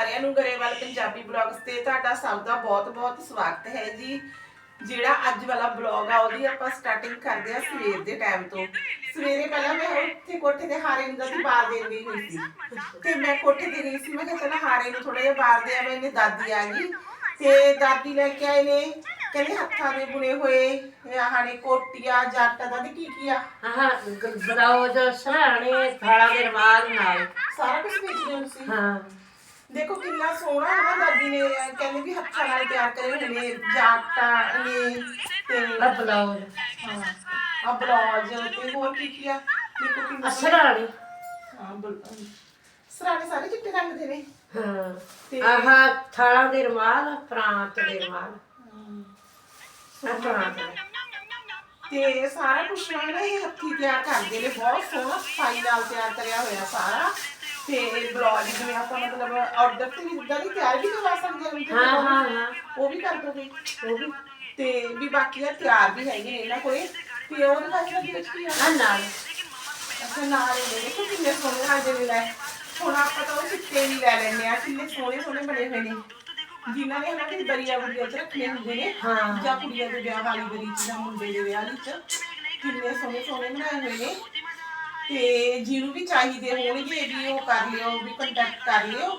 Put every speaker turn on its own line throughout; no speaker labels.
ਸਾਰਿਆਂ ਨੂੰ ਗਰੇਵਾਲ ਪੰਜਾਬੀ ਬਲੌਗਸ ਤੇ ਤੁਹਾਡਾ ਸਭ ਦਾ ਬਹੁਤ-ਬਹੁਤ ਸਵਾਗਤ ਹੈ ਜੀ। ਜਿਹੜਾ ਅੱਜ ਵਾਲਾ ਬਲੌਗ ਆ ਉਹਦੀ ਆਪਾਂ ਸਟਾਰਟਿੰਗ ਕਰਦੇ ਆ ਸਵੇਰ ਦੇ ਟਾਈਮ ਤੋਂ। ਸਵੇਰੇ ਪਹਿਲਾਂ ਮੈਂ ਉੱਥੇ ਕੋਠੇ ਤੇ ਹਾਰੇ ਨੂੰ ਦੀ ਬਾਰ ਦੇਣ ਗਈ ਹੋਈ ਸੀ। ਤੇ ਮੈਂ ਕੋਠੇ ਤੇ ਗਈ ਸੀ ਮੈਂ ਕਿਹਾ ਚਲ ਹਾਰੇ ਨੂੰ ਥੋੜਾ ਜਿਹਾ ਬਾਰ ਦੇ ਆਵਾਂ ਇਹਨੇ ਦਾਦੀ ਆ ਗਈ। ਤੇ ਦਾਦੀ ਲੈ ਕੇ ਆਏ ਨੇ ਕਹਿੰਦੇ ਹੱਥਾਂ ਦੇ ਬੁਣੇ ਹੋਏ ਇਹ ਆਹ ਨੇ ਕੋਟੀਆਂ ਜੱਟ ਦਾ ਕੀ ਕੀ ਆ?
ਹਾਂ ਬਲਾਉਜ ਸਰਾਣੇ ਥਾਲਾ ਦੇ ਰਵਾਜ ਨਾਲ।
ਸਾਰਾ ਕੁਝ ਵੇਚਦੇ ਹੋ ਤੁਸੀਂ
ਹਾਂ।
ਦੇਖੋ ਕਿੰਨਾ ਸੋਹਣਾ ਹੈ ਨਾ ਦਾਦੀ ਨੇ ਕਹਿੰਦੇ ਵੀ ਹੱਥਾਂ ਨਾਲ ਤਿਆਰ ਕਰੇ ਹੋਏ ਨੇ ਜਾਟਾਂ ਨੇ ਤੇ
ਆ ਬਲਾਉਜ
ਹਾਂ ਆ ਬਲੌਜ ਤੇ ਹੋਰ ਕੀ ਕੀ ਆ? ਦੇਖੋ ਕਿੰਨਾ
ਅਸਰਾਣੇ
ਹਾਂ ਬਲ- ਸਰਾਣੇ ਸਾਰੇ ਚਿੱਟੇ ਰੰਗ ਦੇ ਨੇ।
ਹਾਂ
ਤੇ-
ਆਹ ਥਾਲਾ ਦੇ ਰਵਾਜ ਪ੍ਰਾਂਤ ਦੇ ਰਵਾਜ ਆ ਪ੍ਰਾਂਤ ਦੇ
ਤੇ ਸਾਰਾ ਕੁਝ ਨਾ ਇਹ ਹੱਥੀ ਤਿਆਰ ਕਰਦੇ ਨੇ ਬਹੁਤ ਸੋਹਣਾ ਸਫ਼ਾਈ ਨਾਲ ਤਿਆਰ ਕਰਿਆ ਹੋਇਆ ਸਾਰਾ। ਤੇ ਬਲੌਜ ਜਿਵੇਂ ਆਪਾਂ ਮਤਲਬ ਆਰਡਰ ਤੇ ਵੀ ਇਦਾਂ ਦੀ ਤਿਆਰ ਵੀ ਕਰਵਾ ਸਕਦੇ ਹਾਂ ਵੀ
ਹਾਂ ਹਾਂ ਹਾਂ
ਉਹ ਵੀ ਕਰ ਦੋਗੇ ਉਹ ਵੀ ਤੇ ਵੀ ਬਾਕੀ ਆ ਤਿਆਰ ਵੀ ਹੈਗੇ ਨੇ ਇਹਨਾਂ ਕੋਲੇ ਤੇ ਉਹ ਦਿਖਾਈ ਦੇ ਵਿੱਚ ਕੀ ਆ
ਆ ਨਾਲ
ਅੱਛਾ ਨਾਲ ਹੀ ਨੇ ਦੇਖੋ ਕਿੰਨੇ ਸੋਹਣੇ ਰਾਜੇ ਨੇ ਲੈ ਹੁਣ ਆਪਾਂ ਤਾਂ ਉਹ ਚਿੱਟੇ ਵੀ ਲੈ ਲੈਣੇ ਆ ਕਿੰਨੇ ਸੋਹਣੇ ਸੋਹਣੇ ਬਣੇ ਹੋਏ ਨੇ ਜਿਨ੍ਹਾਂ ਨੇ ਉਹਨਾਂ ਦੀ ਬਰੀਆ ਬਰੀਆ ਚ ਰੱਖੇ ਹੁੰਦੇ ਨੇ
ਹਾਂ।
ਜਾਂ ਕੁੜੀਆਂ ਦੇ ਵਿਆਹ ਵਾਲੀ ਬਰੀ ਚ ਜਾਂ ਮੁੰਡੇ ਦੇ ਵਿਆਹ ਵਿੱਚ ਕਿੰਨੇ ਸੋਹਣੇ ਸੋਹਣੇ ਬਣਾਏ ਹੋਏ ਨੇ ਤੇ ਜਿਹਨੂੰ ਵੀ ਚਾਹੀਦੇ ਹੋਣਗੇ ਵੀ ਉਹ ਕਰ ਲਿਓ ਵੀ ਕੰਟੈਕਟ ਕਰ ਲਿਓ।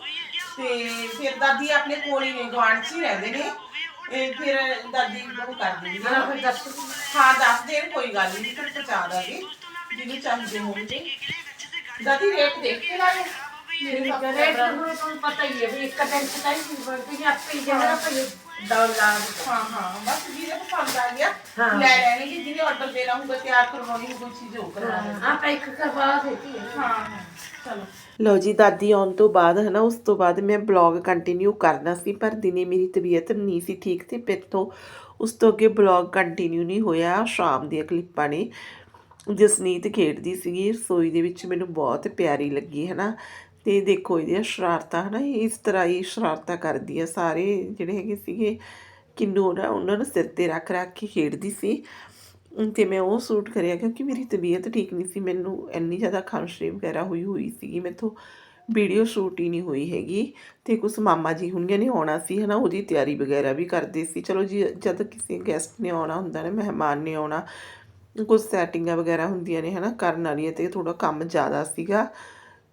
ਤੇ ਫਿਰ ਦਾਦੀ ਆਪਣੇ ਕੋਲ ਹੀ ਨੇ ਗੁਆਂਢ 'ਚ ਹੀ ਰਹਿੰਦੇ ਨੇ। ਇਹ ਫਿਰ ਦਾਦੀ ਉਹ ਕਰ ਦਿੰਦੀ
ਹਾਂ ਫਿਰ ਦੱਸ
ਹਾਂ ਦੱਸ ਦੇਣ ਕੋਈ ਗੱਲ ਨਹੀਂ ਫਿਰ ਪਹੁੰਚਾ ਦਾਂਗੇ। ਜਿਹਨੂੰ ਚਾਹੀਦੇ ਹੋਣਗੇ। ਦਾਦੀ ਰੇਟ ਦੇਖ ਕੇ ਲਾਇਓ
ਤੁਹਾਨੂੰ ਤੁਹਾਨੂੰ ਪਤਾ ਹੀ ਹੈ ਵੀ ਇੱਕ ਦਿਨ ਚ ਤਾਂ ਹੀ ਬਣਦੀ ਹੈ ਆਪੇ ਹੀ ਜਿਹੜਾ ਪਈ ਦੌੜ ਲਾ
ਹਾਂ ਹਾਂ ਬਸ ਜਿਹਦੇ ਪਸੰਦ ਆ ਗਿਆ।
ਹਾਂ।
ਲੈ ਲੈਣਗੇ ਜਿਹਨੇ ਆਰਡਰ ਦੇਣਾ ਹੋਊਗਾ ਤਿਆਰ ਕਰਵਾਉਣੀ ਹੋਊ ਕੋਈ ਚੀਜ਼ ਉਹ ਕਰਵਾ ਲੈਣਗੇ
ਆ ਪੈਕ ਕਰਵਾ ਦਿੱਤੀ ਹੈ।
ਹਾਂ ਹਾਂ ਚਲੋ।
ਲਓ ਜੀ ਦਾਦੀ ਆਉਣ ਤੋਂ ਬਾਅਦ ਹਨਾ ਉਸ ਤੋਂ ਬਾਅਦ ਮੈਂ ਬਲੌਗ ਕੰਟੀਨਿਊ ਕਰਨਾ ਸੀ ਪਰ ਦਿਨੇ ਮੇਰੀ ਤਬੀਅਤ ਨਹੀਂ ਸੀ ਠੀਕ ਤੇ ਫਿਰ ਤੋਂ ਉਸ ਤੋਂ ਅੱਗੇ ਬਲੌਗ ਕੰਟੀਨਿਊ ਨਹੀਂ ਹੋਇਆ ਸ਼ਾਮ ਦੀਆਂ ਕਲਿੱਪਾਂ ਨੇ। ਜਸਨੀਤ ਖੇਡਦੀ ਸੀਗੀ ਰਸੋਈ ਦੇ ਵਿੱਚ ਮੈਨੂੰ ਬਹੁਤ ਪਿਆਰੀ ਲੱਗੀ ਹਨਾ। ਤੇ ਦੇਖੋ ਇਹਦੀਆਂ ਸ਼ਰਾਰਤਾਂ ਹਨਾ ਇਹ ਇਸ ਤਰ੍ਹਾਂ ਹੀ ਸ਼ਰਾਰਤਾਂ ਕਰਦੀ ਆ ਸਾਰੇ ਜਿਹੜੇ ਹੈਗੇ ਸੀਗੇ, ਕਿੰਨੂ ਨਾ ਉਹਨਾਂ ਨੂੰ ਸਿਰ ਤੇ ਰੱਖ ਰੱਖ ਕੇ ਖੇਡਦੀ ਸੀ। ਤੇ ਮੈਂ ਉਹ ਸੂਟ ਕਰਿਆ ਕਿਉਂਕਿ ਮੇਰੀ ਤਬੀਅਤ ਠੀਕ ਨਹੀਂ ਸੀ, ਮੈਨੂੰ ਇੰਨੀ ਜ਼ਿਆਦਾ ਖਾਂਸੀ ਵਗੈਰਾ ਹੋਈ ਹੋਈ ਸੀਗੀ, ਮੈਥੋਂ ਵੀਡੀਓ ਸ਼ੂਟ ਹੀ ਨਹੀਂ ਹੋਈ ਹੈਗੀ। ਤੇ ਕੁਝ ਮਾਮਾ ਜੀ ਹੁੰਦੀਆਂ ਨੇ ਆਉਣਾ ਸੀ ਹਨਾ, ਉਹਦੀ ਤਿਆਰੀ ਵਗੈਰਾ ਵੀ ਕਰਦੇ ਸੀ। ਚਲੋ ਜੀ, ਜਦ ਕਿਸੇ ਗੈਸਟ ਨੇ ਆਉਣਾ ਹੁੰਦਾ ਨਾ, ਮਹਿਮਾਨ ਨੇ ਆਉਣਾ ਕੁਝ ਸੈਟਿੰਗਾਂ ਵਗੈਰਾ ਹੁੰਦੀਆਂ ਨੇ ਹਨਾ, ਕਰਨ ਵਾਲੀਆਂ ਤੇ ਥੋੜਾ ਕੰਮ ਜ਼ਿਆਦਾ ਸੀਗਾ।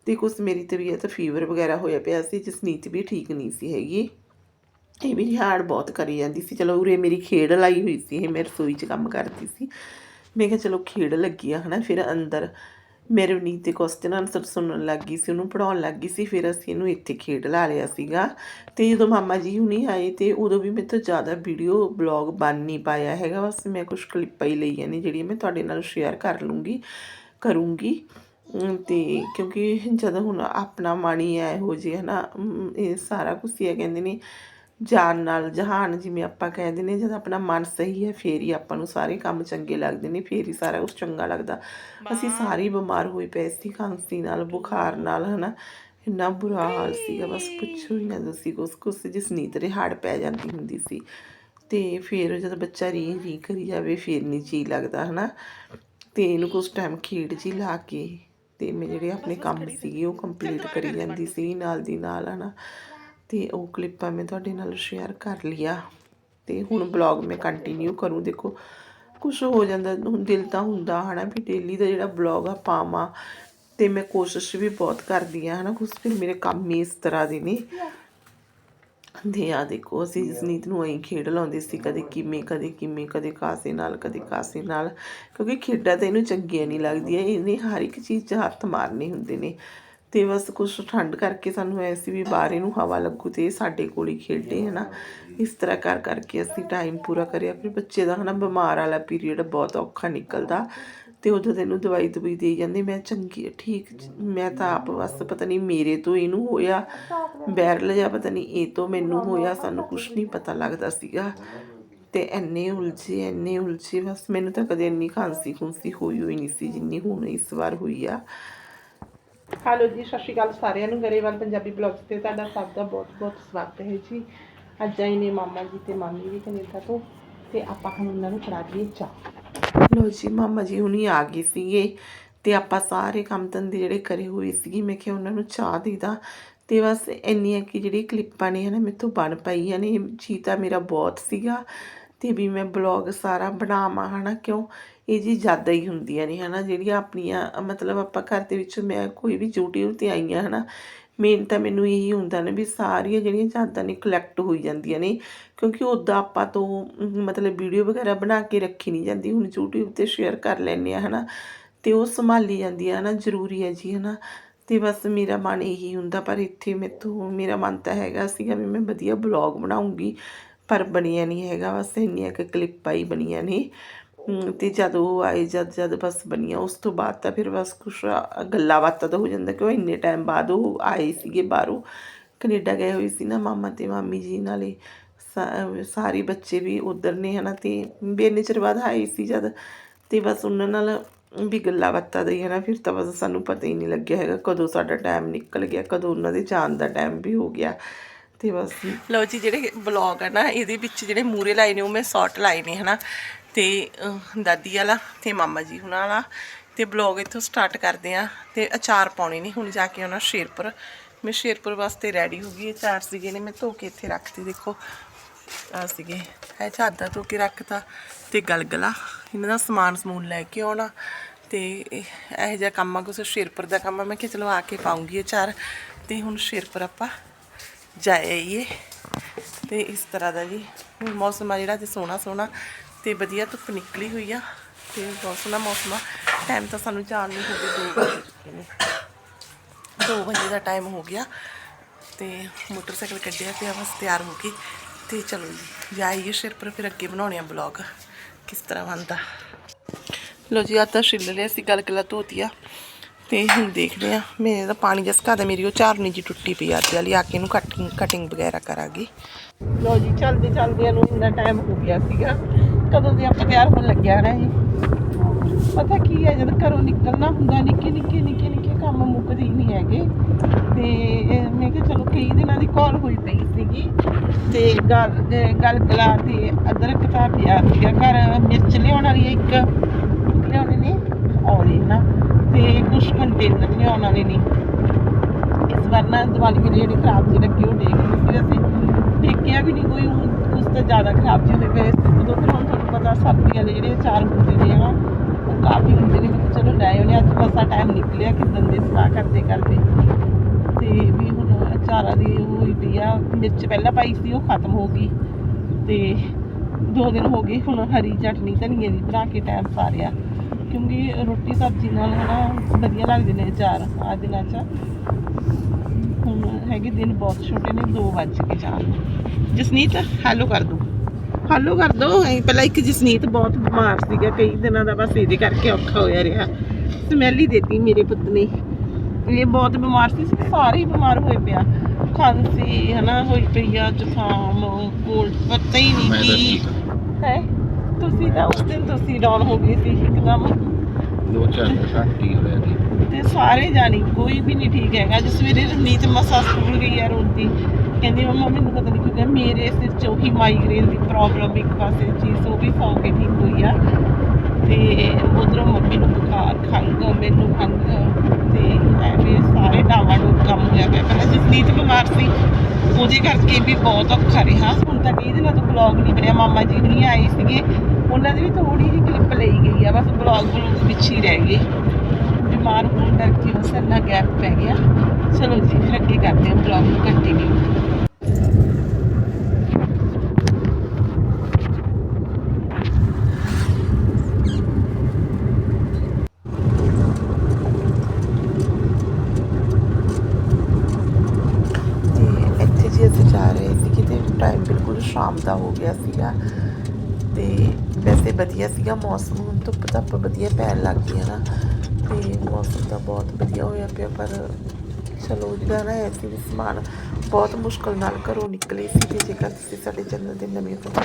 ਤੇ ਕੁਝ ਮੇਰੀ ਤਬੀਅਤ ਫੀਵਰ ਵਗੈਰਾ ਹੋਇਆ ਪਿਆ ਸੀ ਜਸਨੀਤ ਵੀ ਠੀਕ ਨਹੀਂ ਸੀ ਹੈਗੀ। ਇਹ ਵੀ ਹਾਰਡ ਬਹੁਤ ਕਰੀ ਜਾਂਦੀ ਸੀ। ਚਲੋ ਉਰੇ ਮੇਰੀ ਖੇਡ ਲਾਈ ਹੋਈ ਸੀ, ਇਹ ਮੈਂ ਰਸੋਈ 'ਚ ਕੰਮ ਕਰਦੀ ਸੀ। ਮੈਂ ਕਿਹਾ ਚਲੋ ਖੇਡ ਲੱਗੀ ਆ, ਹਨਾ। ਫਿਰ ਅੰਦਰ ਮੇਰੇ ਨੀਤ ਦੇ ਕੁਐਸਚਨ ਆਨਸਰ ਸੁਣਨ ਲੱਗ ਗਈ ਸੀ, ਉਹਨੂੰ ਪੜਾਉਣ ਲੱਗ ਗਈ ਸੀ। ਫਿਰ ਅਸੀਂ ਇਹਨੂੰ ਇੱਥੇ ਖੇਡ ਲਾ ਲਿਆ ਸੀਗਾ। ਤੇ ਜਦੋਂ ਮਾਮਾ ਜੀ ਹੁਣੀ ਆਏ ਤੇ ਉਦੋਂ ਵੀ ਮੇਰੇ ਤੋਂ ਜ਼ਿਆਦਾ ਵੀਡੀਓ ਬਲੌਗ ਬਣ ਨਹੀਂ ਪਾਇਆ ਹੈਗਾ। ਬਸ ਮੈਂ ਕੁਝ ਕਲਿੱਪਾਂ ਹੀ ਲਈਆਂ ਨੇ, ਜਿਹੜੀਆਂ ਮੈਂ ਤੁਹਾਡੇ ਨਾਲ ਸ਼ੇਅਰ ਕਰ ਲੂੰਗੀ, ਕਰੂੰਗੀ। ਤੇ ਕਿਉਂਕਿ ਜਦੋਂ ਹੁਣ ਆਪਣਾ ਮਾਣੀ ਹੈ ਇਹੋ ਜਿਹੇ ਹਨਾ ਅਮ ਇਹ ਸਾਰਾ ਕੁਝ ਹੀ ਹੈ ਕਹਿੰਦੇ ਨੇ ਜਾਨ ਨਾਲ ਜਹਾਨ ਜਿਵੇਂ ਆਪਾਂ ਕਹਿੰਦੇ ਨੇ ਜਦ ਆਪਣਾ ਮਨ ਸਹੀ ਹੈ ਫੇਰ ਹੀ ਆਪਾਂ ਨੂੰ ਸਾਰੇ ਕੰਮ ਚੰਗੇ ਲੱਗਦੇ ਨੇ ਫੇਰ ਹੀ ਸਾਰਾ ਕੁਝ ਚੰਗਾ ਲੱਗਦਾ। ਅਸੀਂ ਸਾਰੇ ਹੀ ਬਿਮਾਰ ਹੋਏ ਪਏ ਸੀ ਖਾਂਸੀ ਨਾਲ ਬੁਖਾਰ ਨਾਲ ਹਨਾ। ਇੰਨਾ ਬੁਰਾ ਹਾਲ ਸੀਗਾ ਬਸ ਪੁੱਛੋ ਹੀ ਨਾ ਤੁਸੀਂ ਕੁਛ ਕੁਛ ਜਸਨੀਤ ਦੇ ਹੜ ਪੈ ਜਾਂਦੀ ਹੁੰਦੀ ਸੀ। ਤੇ ਫਿਰ ਜਦ ਬੱਚਾ ਰੀ ਰੀ ਕਰੀ ਜਾਵੇ ਫਿਰ ਨਹੀਂ ਜੀ ਲੱਗਦਾ ਹਨਾ। ਤੇ ਇਹਨੂੰ ਕੁਝ ਟਾਈਮ ਖੇਡ ਜੀ ਲਾ ਕੇ ਤੇ ਮੈਂ ਜਿਹੜੇ ਆਪਣੇ ਕੰਮ ਸੀਗੇ ਉਹ ਕੰਪਲੀਟ ਕਰੀ ਜਾਂਦੀ ਸੀ ਨਾਲ ਦੀ ਨਾਲ, ਹਨਾ। ਤੇ ਉਹ ਕਲਿੱਪਾਂ ਮੈਂ ਤੁਹਾਡੇ ਨਾਲ ਸ਼ੇਅਰ ਕਰ ਲਿਆ ਤੇ ਹੁਣ ਬਲੌਗ ਮੈਂ ਕੰਟੀਨਿਊ ਕਰੂੰ। ਦੇਖੋ ਕੁਝ ਹੋ ਜਾਂਦਾ, ਹੁਣ ਦਿਲ ਤਾਂ ਹੁੰਦਾ, ਹਨਾ, ਵੀ ਡੇਲੀ ਦਾ ਜਿਹੜਾ ਬਲੌਗ ਆ ਪਾਵਾਂ। ਤੇ ਮੈਂ ਕੋਸ਼ਿਸ਼ ਵੀ ਬਹੁਤ ਕਰਦੀ ਆ, ਹਨਾ ਕੁਝ ਫਿਰ ਮੇਰੇ ਕੰਮ ਹੀ ਇਸ ਤਰ੍ਹਾਂ ਦੇ ਨੇ। ਦੇ ਆ ਦੇਖੋ ਅਸੀਂ ਜਸਨੀਤ ਨੂੰ ਐਂ ਖੇਡ ਲਾਉਂਦੇ ਸੀ ਕਦੇ ਕਿਵੇਂ ਕਦੇ ਕਿਵੇਂ ਕਦੇ ਕਾਸੇ ਨਾਲ ਕਦੇ ਕਾਸੇ ਨਾਲ ਕਿਉਂਕਿ ਖੇਡਾਂ ਤਾਂ ਇਹਨੂੰ ਚੰਗੀਆਂ ਨਹੀਂ ਲੱਗਦੀਆਂ ਇਹਨੇ ਹਰ ਇੱਕ ਚੀਜ਼ 'ਚ ਹੱਥ ਮਾਰਨੇ ਹੁੰਦੇ ਨੇ। ਤੇ ਬਸ ਕੁਛ ਠੰਡ ਕਰਕੇ ਸਾਨੂੰ ਐਸੀ ਵੀ ਬਾਹਰ ਇਹਨੂੰ ਹਵਾ ਲੱਗੂ ਤੇ ਸਾਡੇ ਕੋਲ ਹੀ ਖੇਡੇ ਹਨਾ? ਇਸ ਤਰ੍ਹਾਂ ਕਰ ਕਰਕੇ ਅਸੀਂ ਟਾਈਮ ਪੂਰਾ ਕਰਿਆ। ਫਿਰ ਬੱਚੇ ਦਾ ਹਨਾ ਬਿਮਾਰ ਵਾਲਾ ਪੀਰੀਅਡ ਬਹੁਤ ਔਖਾ ਨਿਕਲਦਾ। ਤੇ ਉਦੋਂ ਤੈਨੂੰ ਦਵਾਈ ਦਵਾਈ ਦੇ ਜਾਂਦੇ। ਮੈਂ ਚੰਗੀ ਠੀਕ ਮੈਂ ਤਾਂ ਆਪ ਬਸ ਪਤਾ ਨਹੀਂ ਮੇਰੇ ਤੋਂ ਇਹਨੂੰ ਹੋਇਆ ਬੈਰਲ ਜਾਂ ਪਤਾ ਨਹੀਂ ਇਹ ਤੋਂ ਮੈਨੂੰ ਹੋਇਆ, ਸਾਨੂੰ ਕੁਝ ਨਹੀਂ ਪਤਾ ਲੱਗਦਾ ਸੀਗਾ। ਤੇ ਐਨੇ ਉਲਝੇ ਐਨੇ ਉਲਝੇ, ਬਸ ਮੈਨੂੰ ਤਾਂ ਕਦੇ ਇੰਨੀ ਖਾਂਸੀ ਖੁੰਸੀ ਹੋਈ ਹੋਈ ਨਹੀਂ ਸੀ, ਜਿੰਨੀ ਹੁਣ ਇਸ ਵਾਰ ਹੋਈ ਆ।
ਹੈਲੋ ਜੀ, ਸਤਿ ਸ਼੍ਰੀ ਅਕਾਲ ਸਾਰਿਆਂ ਨੂੰ। ਗਰੇਵਾਲ ਪੰਜਾਬੀ ਬਲੌਗਸ ਤੇ ਤੁਹਾਡਾ ਸਭ ਦਾ ਬਹੁਤ-ਬਹੁਤ ਸਵਾਗਤ ਹੈ ਜੀ। ਅੱਜ ਆਏ ਨੇ ਮਾਮਾ ਜੀ ਤੇ ਮਾਮੀ ਵੀ ਕੈਨੇਡਾ ਤੋਂ, ਤੇ ਆਪਾਂ ਹੁਣ ਉਹਨਾਂ ਨੂੰ ਫੜਾ ਦਈਏ ਚਾਹ।
ਲੋ ਜੀ, ਮਾਮਾ ਜੀ ਹੁਣੀ ਆ ਗਏ ਸੀਗੇ ਤੇ ਆਪਾਂ ਸਾਰੇ ਕੰਮ ਧੰਦੇ ਜਿਹੜੇ ਕਰੇ ਹੋਏ ਸੀਗੇ, ਮੈਂ ਕਿਹਾ ਉਹਨਾਂ ਨੂੰ ਚਾਹ ਦੇ ਦਾਂ ਤੇ ਬਸ ਇੰਨੀਆਂ ਕਿ ਜਿਹੜੀ ਕਲਿੱਪਾਂ ਨੇ ਹਨਾ ਮੇਥੋਂ ਬਣ ਪਈਆਂ ਨੇ ਜੀ ਤਾਂ ਮੇਰਾ ਬਹੁਤ ਸੀਗਾ ਤੇ ਵੀ ਮੈਂ ਬਲੌਗ ਸਾਰਾ ਬਣਾਵਾਂ ਹਨਾ, ਕਿਉਂ ਇਹ ਜੀ ਜ਼ਿਆਦਾ ਹੀ ਹੁੰਦੀਆਂ ਨੇ ਹਨਾ, ਜਿਹੜੀਆਂ ਆਪਣੀਆਂ ਮਤਲਬ ਆਪਾਂ ਘਰ ਦੇ ਵਿੱਚ ਮੈਂ ਕੋਈ ਵੀ YouTube ਤੇ ਆਈਆਂ ਹਨਾ ਮੇਨ ਤਾਂ ਮੈਨੂੰ ਇਹੀ ਹੁੰਦਾ ਨਾ ਵੀ ਸਾਰੀਆਂ ਜਿਹੜੀਆਂ ਯਾਦਾਂ ਨੇ ਕਲੈਕਟ ਹੋਈ ਜਾਂਦੀਆਂ ਨੇ, ਕਿਉਂਕਿ ਉੱਦਾਂ ਆਪਾਂ ਤੋਂ ਮਤਲਬ ਵੀਡੀਓ ਵਗੈਰਾ ਬਣਾ ਕੇ ਰੱਖੀ ਨਹੀਂ ਜਾਂਦੀ, ਹੁਣ YouTube ਤੇ ਸ਼ੇਅਰ ਕਰ ਲੈਂਦੇ ਆ ਹਨਾ? ਤੇ ਉਹ ਸੰਭਾਲੀ ਜਾਂਦੀ ਆ ਹਨਾ? ਜ਼ਰੂਰੀ ਹੈ ਜੀ, ਹਨਾ? ਤੇ ਬਸ ਮੇਰਾ ਮਨ ਇਹੀ ਹੁੰਦਾ, ਪਰ ਇੱਥੇ ਮੇਥੋਂ, ਮੇਰਾ ਮਨ ਤਾਂ ਹੈਗਾ ਸੀਗਾ ਵੀ ਮੈਂ ਵਧੀਆ ਬਲੌਗ ਬਣਾਉਂਗੀ, ਪਰ ਬਣਿਆ ਨਹੀਂ ਹੈਗਾ, ਬਸ ਇੰਨੀਆਂ ਕੁ ਕਲਿੱਪਾਂ ਹੀ ਬਣੀਆਂ ਨੇ। ਤੇ ਜਦ ਉਹ ਆਏ, ਜਦ ਜਦ ਬਸ ਬਣੀਆਂ, ਉਸ ਤੋਂ ਬਾਅਦ ਤਾਂ ਫਿਰ ਬਸ ਕੁਛ ਗੱਲਾਂ ਬਾਤਾਂ ਤਾਂ ਹੋ ਜਾਂਦਾ ਕਿ ਉਹ ਇੰਨੇ ਟਾਈਮ ਬਾਅਦ ਉਹ ਆਏ ਸੀਗੇ ਬਾਹਰੋਂ। ਕੈਨੇਡਾ ਗਏ ਹੋਏ ਸੀ ਨਾ ਮਾਮਾ ਤੇ ਮਾਮੀ ਜੀ ਨਾਲੇ, ਸਾ- ਸਾਰੇ ਬੱਚੇ ਵੀ ਉਧਰ ਨੇ, ਹਨਾ, ਤੇ ਬੇਨੇ ਚਿਰ ਬਾਅਦ ਆਏ ਸੀ ਜਦ, ਤੇ ਬਸ ਉਹਨਾਂ ਨਾਲ ਵੀ ਗੱਲਾਂ ਬਾਤਾਂ ਦਾ ਹੀ ਹੈ ਨਾ ਫਿਰ ਤਾਂ ਬਸ ਸਾਨੂੰ ਪਤਾ ਹੀ ਨਹੀਂ ਲੱਗਿਆ ਹੈਗਾ ਕਦੋਂ ਸਾਡਾ ਟਾਈਮ ਨਿਕਲ ਗਿਆ, ਕਦੋਂ ਉਹਨਾਂ ਦੇ ਜਾਣ ਦਾ ਟਾਈਮ ਵੀ ਹੋ ਗਿਆ, ਤੇ ਬਸ ਲਓ ਜੀ, ਜਿਹੜੇ ਬਲੌਗ ਹੈ ਨਾ, ਇਹਦੇ ਵਿੱਚ ਜਿਹੜੇ ਮੂਰੇ ਲਾਏ ਨੇ, ਉਹ ਮੈਂ ਸ਼ਾਰਟ ਲਾਏ ਨੇ, ਹਨਾ। ਤੇ ਦਾਦੀ ਵਾਲਾ ਤੇ ਮਾਮਾ ਜੀ ਹੁਣਾਂ ਵਾਲਾ ਤੇ ਬਲੌਗ ਇੱਥੋਂ ਸਟਾਰਟ ਕਰਦੇ ਆ ਤੇ ਅਚਾਰ ਪਾਉਣੇ ਨੇ। ਹੁਣ ਜਾ ਕੇ ਆਉਣਾ ਸ਼ੇਰਪੁਰ, ਮੈਂ ਸ਼ੇਰਪੁਰ ਵਾਸਤੇ ਰੈਡੀ ਹੋ ਗਈ ਅਚਾਰ ਸੀਗੇ ਨੇ, ਮੈਂ ਧੋ ਕੇ ਇੱਥੇ ਰੱਖਤੀ। ਦੇਖੋ ਆ ਸੀਗੇ। ਇਹ ਚਾਦਾ ਧੋ ਕੇ ਰੱਖਤਾ ਤੇ ਗਲਗਲਾ। ਇਹਨਾਂ ਦਾ ਸਮਾਨ ਸਮੂਨ ਲੈ ਕੇ ਆਉਣਾ ਤੇ ਇਹ ਇਹੋ ਜਿਹਾ ਕੰਮ ਆ, ਕੁਛ ਸ਼ੇਰਪੁਰ ਦਾ ਕੰਮ ਆ। ਮੈਂ ਕਿਹਾ ਚਲੋ ਆ ਕੇ ਪਾਉਂਗੀ ਅਚਾਰ ਤੇ ਹੁਣ ਸ਼ੇਰਪੁਰ ਆਪਾਂ ਜਾਏ ਆਈਏ। ਤੇ ਇਸ ਤਰ੍ਹਾਂ ਦਾ ਜੀ। ਹੁਣ ਮੌਸਮ ਆ ਜਿਹੜਾ ਤੇ ਸੋਹਣਾ ਸੋਹਣਾ ਤੇ ਵਧੀਆ ਧੁੱਪ ਨਿਕਲੀ ਹੋਈ ਆ ਤੇ ਬਹੁਤ ਸੋਹਣਾ ਮੌਸਮ ਆ। ਟਾਈਮ ਤਾਂ ਸਾਨੂੰ ਜਾਣ ਨਹੀਂ ਹੋ ਗਏ 2 ਵਜੇ ਚੁੱਕੇ ਨੇ। 2 ਵਜੇ ਦਾ ਟਾਈਮ ਹੋ ਗਿਆ ਤੇ ਮੋਟਰਸਾਈਕਲ ਕੱਢਿਆ ਪਿਆ ਬਸ ਤਿਆਰ ਹੋ ਗਈ ਤੇ ਚਲੋ ਜੀ, ਜਾਈਏ ਸ਼ੇਰਪੁਰ ਫਿਰ ਅੱਗੇ ਬਣਾਉਣੇ ਆ ਬਲੌਗ ਕਿਸ ਤਰ੍ਹਾਂ ਬਣਦਾ? ਲੋ ਜੀ ਆ ਤਾਂ ਛਿੱਲ ਲਿਆ ਸੀ ਗੱਲ ਗਲਾ ਧੋਤੀਆ। ਤੇ ਹੁਣ ਦੇਖਦੇ ਆ ਮੇਰੇ ਦਾ ਪਾਣੀ ਜਿਹਾ ਸੁਕਾ ਮੇਰੀ ਉਹ ਝਾਰਨੀ ਜੀ ਟੁੱਟੀ ਪਈ ਅੱਜ ਵਾਲੀ, ਆ ਕੇ ਇਹਨੂੰ ਕਟਿੰਗ ਕਟਿੰਗ ਵਗੈਰਾ ਕਰਾਂਗੀ। ਲੋ ਜੀ, ਚੱਲਦੇ ਚੱਲਦੇ ਨੂੰ ਇੰਨਾ ਟਾਈਮ ਹੋ ਗਿਆ ਸੀਗਾ। ਕਦੋਂ ਦੇ ਆਪਾਂ ਤਿਆਰ ਹੋਣ ਲੱਗਿਆ ਨਾ ਜੀ? ਪਤਾ ਕੀ ਹੈ, ਜਦ ਘਰੋਂ ਨਿਕਲਣਾ ਹੁੰਦਾ, ਨਿੱਕੇ ਨਿੱਕੇ ਨਿੱਕੇ ਨਿੱਕੇ ਕੰਮ ਮੁੱਕਦੇ ਹੀ ਨਹੀਂ ਹੈਗੇ। ਤੇ ਮੈਂ ਕਿਹਾ ਚਲੋ ਕਈ ਦਿਨਾਂ ਦੀ ਕਾਲ ਹੋਈ ਪਈ ਸੀਗੀ। ਤੇ ਗੱਲ ਗੱਲ ਗਲਾ ਤੇ ਅਦਰਕ ਤਾਂ ਪਿਆ ਸੀਗਾ। ਘਰ ਮਿਰਚ ਲਿਆਉਣ ਵਾਲੀ ਇੱਕ। ਲਿਆਉਣੇ ਨੇ ਔਲੇ ਨਾ, ਤੇ ਕੁਝ ਕੰਟੇਨਰ ਨਹੀਂ ਉਹਨਾਂ ਨੇ ਨਹੀਂ। ਇਸ ਵਾਰ ਨਾ ਦੀਵਾਲੀ ਮੇਰੇ ਜਿਹੜੀ ਖਰਾਬ ਜੀ ਲੱਗੀ ਉਹ ਦੇਖ ਰਹੇ ਸੀ ਅਸੀਂ। ਦੇਖਿਆ ਵੀ ਨਹੀਂ ਕੋਈ ਹੁਣ ਕੁਝ ਤਾਂ ਜ਼ਿਆਦਾ ਖਰਾਬ ਜੀ ਹੋਏ ਪਏ ਸੀ। ਉਦੋਂ ਫਿਰ ਹੁਣ ਤੁਹਾਨੂੰ ਪਤਾ ਸਰਦੀ ਵਾਲੇ ਜਿਹੜੇ ਚਾਰ ਹੁੰਦੇ ਨੇ ਹਨਾ, ਉਹ ਕਾਫੀ ਹੁੰਦੇ ਨੇ ਵੀ ਚਲੋ ਲੈ ਆਉਣੇ ਅੱਜ ਬਸ ਟਾਈਮ ਨਿਕਲਿਆ ਕਿਦਨ ਦੇ ਸਲਾਹ ਕਰਦੇ ਕਰਦੇ। ਤੇ ਵੀ ਹੁਣ ਅਚਾਰਾਂ ਦੀ ਉਹ ਹੋਈ ਪਈ ਆ, ਮਿਰਚ ਪਹਿਲਾਂ ਪਾਈ ਸੀ, ਉਹ ਖਤਮ ਹੋ ਗਈ। ਤੇ ਦੋ ਦਿਨ ਹੋ ਗਏ ਹੁਣ ਹਰੀ ਚਟਨੀ ਧਨੀਏ ਦੀ ਬਣਾ ਕੇ ਟਾਈਮ ਸਾਰਿਆ ਕਿਉਂਕਿ ਰੋਟੀ ਸਬਜ਼ੀ ਨਾਲ ਹਨਾ ਵਧੀਆ ਲੱਗਦੇ ਨੇ ਅਚਾਰ ਆ ਦਿਨਾਂ 'ਚ। ਹੁਣ ਹੈਗੇ ਦਿਨ ਬਹੁਤ ਛੋਟੇ ਨੇ 2 ਵੱਜ ਕੇ ਨੂੰ। ਜਸਨੀਤ ਹੈਲੋ ਕਰ ਦੋ। ਹੈਲੋ ਕਰ ਦੋ ਪਹਿਲਾਂ ਇੱਕ ਜਸਨੀਤ ਬਹੁਤ ਬਿਮਾਰ ਸੀਗਾ ਕਈ ਦਿਨਾਂ ਦਾ ਬਸ ਇਹਦੇ ਕਰਕੇ ਔਖਾ ਹੋਇਆ ਰਿਹਾ। ਸਮੈਲ ਹੀ ਦੇਤੀ ਮੇਰੇ ਪੁੱਤ ਨੇ। ਇਹ ਬਹੁਤ ਬਿਮਾਰ ਸੀ ਸਾਰੇ ਹੀ ਬਿਮਾਰ ਹੋਏ ਪਿਆ। ਖਾਂਸੀ ਹਨਾ ਹੋਈ ਪਈ ਆ ਜ਼ੁਕਾਮ ਕੋਲਡ ਪਤਾ ਹੀ ਨਹੀਂ ਕੀ। ਹੈ? ਤੁਸੀਂ ਤਾਂ ਉਸ ਦਿਨ ਤੁਸੀਂ ਡਾਊਨ ਹੋ ਗਏ ਸੀ ਇੱਕਦਮ।
ਦੋ ਚਾਰ ਘੱਟ ਹੀ ਹੋਇਆ ਜੀ
ਤੇ ਸਾਰੇ ਜਾਣੀ ਕੋਈ ਵੀ ਨਹੀਂ ਠੀਕ ਹੈਗਾ। ਜਿਸ ਸਵੇਰੇ ਰਣੀਤ ਮਸਾ ਸਕੂਲ ਗਈ ਆ ਰੋਂਦੀ ਕਹਿੰਦੀ ਮੰਮਾ ਮੈਨੂੰ ਪਤਾ ਨਹੀਂ ਕਿਉਂ ਕਿ ਮੇਰੇ ਸਿਰ 'ਚ ਉਹੀ ਮਾਈਗ੍ਰੇਨ ਦੀ ਪ੍ਰੋਬਲਮ ਇੱਕ ਪਾਸੇ ਚੀਜ਼ ਉਹ ਵੀ ਸੌਂ ਕੇ ਠੀਕ ਹੋਈ ਆ। ਤੇ ਉਧਰੋਂ ਮੰਮੀ ਨੂੰ ਬੁਖਾਰ ਖੰਘ ਮੈਨੂੰ ਖੰਘ ਤੇ ਐਵੇਂ ਸਾਰੇ ਡਾਵਾਂ ਨੂੰ ਕੰਮ ਹੋਇਆ ਪਿਆ। ਪਹਿਲਾਂ ਜਸਨੀਤ ਬਿਮਾਰ ਸੀ ਉਹਦੇ ਕਰਕੇ ਵੀ ਬਹੁਤ ਔਖਾ ਰਿਹਾ। ਹੁਣ ਤਾਂ ਕਈ ਦਿਨਾਂ ਤੋਂ ਬਲੌਗ ਨਹੀਂ ਬਣਿਆ ਮਾਮਾ ਜੀ ਨਹੀਂ ਆਏ ਸੀਗੇ। ਉਹਨਾਂ ਦੀ ਵੀ ਥੋੜੀ ਜਿਹੀ ਕਲਿੱਪ ਲਈ ਗਈ ਆ, ਬਸ ਬਲੌਗ ਬਲੌਗ ਵਿੱਚ ਹੀ ਰਹਿ ਗਏ। ਬਿਮਾਰ ਹੋਣ ਕਰਕੇ ਉਸ ਨਾਲ ਗੈਪ ਪੈ ਗਿਆ। ਚਲੋ ਜੀ, ਫਿਰ ਅੱਗੇ ਕਰਦੇ ਹਾਂ ਬਲੌਗ ਨੂੰ ਕੰਟੀਨਿਊ ਤੇ ਇੱਥੇ ਜੀ ਅਸੀਂ ਜਾ ਰਹੇ ਸੀ, ਕਿਤੇ ਟਾਈਮ ਬਿਲਕੁਲ ਸ਼ਾਮ ਦਾ ਹੋ ਗਿਆ ਸੀਗਾ। ਤੇ ਵੈਸੇ ਵਧੀਆ ਸੀਗਾ ਮੌਸਮ, ਹੁਣ ਧੁੱਪ ਧੱਪ ਵਧੀਆ ਪੈਣ ਲੱਗ ਗਈ ਹੈ ਨਾ, ਤੇ ਮੌਸਮ ਤਾਂ ਬਹੁਤ ਵਧੀਆ ਹੋਇਆ ਪਿਆ, ਪਰ ਚਲੋ ਜਿਹੜਾ ਨਾ ਐਸੀ ਵੀ ਸਮਾਨ ਬਹੁਤ ਮੁਸ਼ਕਲ ਨਾਲ ਘਰੋਂ ਨਿਕਲੇ ਸੀ, ਤੇ ਜੇਕਰ ਤੁਸੀਂ ਸਾਡੇ ਚੈਨਲ ਦੇ ਨਵੇਂ ਹੋ ਤਾਂ